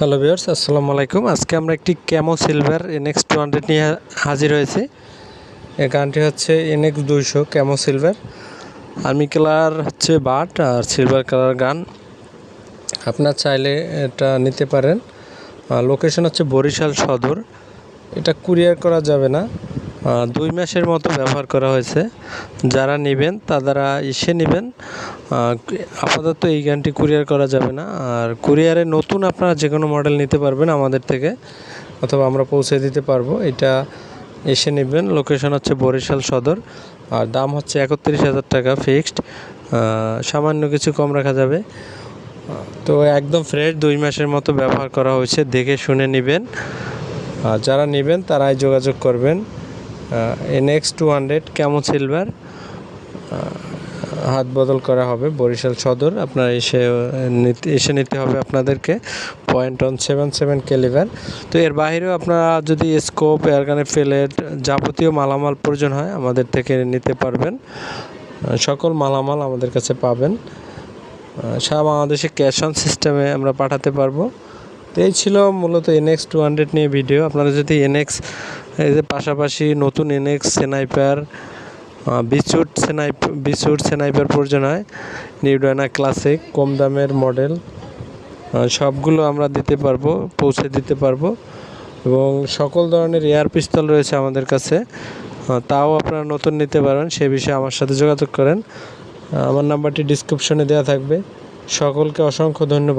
Hello viewers আসসালামু আলাইকুম আজকে আমরা একটি camo silver N X two hundred নিয়ে হাজির হয়েছি। এই গানটি হচ্ছে এনএক্স দুইশো ক্যামো সিলভার আর্মি কালার হচ্ছে বাট আর সিলভার কালার গান। আপনার চাইলে এটা নিতে পারেন। লোকেশন হচ্ছে বরিশাল সদর। এটা কুরিয়ার করা যাবে না। দুই মাসের মতো ব্যবহার করা হয়েছে। যারা নেবেন, তারা এসে নেবেন। আপাতত এই গানটি কুরিয়ার করা যাবে না। আর কুরিয়ারে নতুন আপনারা যে কোনো মডেল নিতে পারবেন আমাদের থেকে, অথবা আমরা পৌঁছে দিতে পারব। এটা এসে নেবেন। লোকেশন হচ্ছে বরিশাল সদর। আর দাম হচ্ছে একত্রিশ হাজার টাকা ফিক্সড। সামান্য কিছু কম রাখা যাবে। তো একদম ফ্রেশ দুই মাসের মতো ব্যবহার করা হয়েছে। দেখে শুনে নেবেন। আর যারা নেবেন, তারাই যোগাযোগ করবেন। N X two hundred camo silver হাত বদল করা হবে বরিশাল সদর। আপনারা এসে, নিতে এসে নিতে হবে আপনাদেরকে point one seven seven calibre তো এর বাইরেও আপনারা যদি স্কোপ এয়ারগানের ফেলেট যাবতীয় মালামাল প্রয়োজন হয়, আমাদের থেকে নিতে পারবেন। সকল মালামাল আমাদের কাছে পাবেন। সারা বাংলাদেশে ক্যাশ অন সিস্টেমে আমরা পাঠাতে পারব। তো এই ছিল মূলত এনএক্স টু হান্ড্রেড নিয়ে ভিডিও আপনারা যদি এনএক্স এই যে পাশাপাশি নতুন এনএক্স সেনাইপার বিচুট সেনাইপ বিচুট সেনাইপার প্রয়োজন হয় নিউডানা ক্লাসিক কম দামের মডেল সবগুলো আমরা দিতে পারব, পৌঁছে দিতে পারব। এবং সকল ধরনের এয়ার পিস্তল রয়েছে আমাদের কাছে তাও আপনারা নতুন নিতে পারেন, সে বিষয়ে আমার সাথে যোগাযোগ করেন। আমার নাম্বারটি ডিসক্রিপশনে দেওয়া থাকবে। সকলকে অসংখ্য ধন্যবাদ।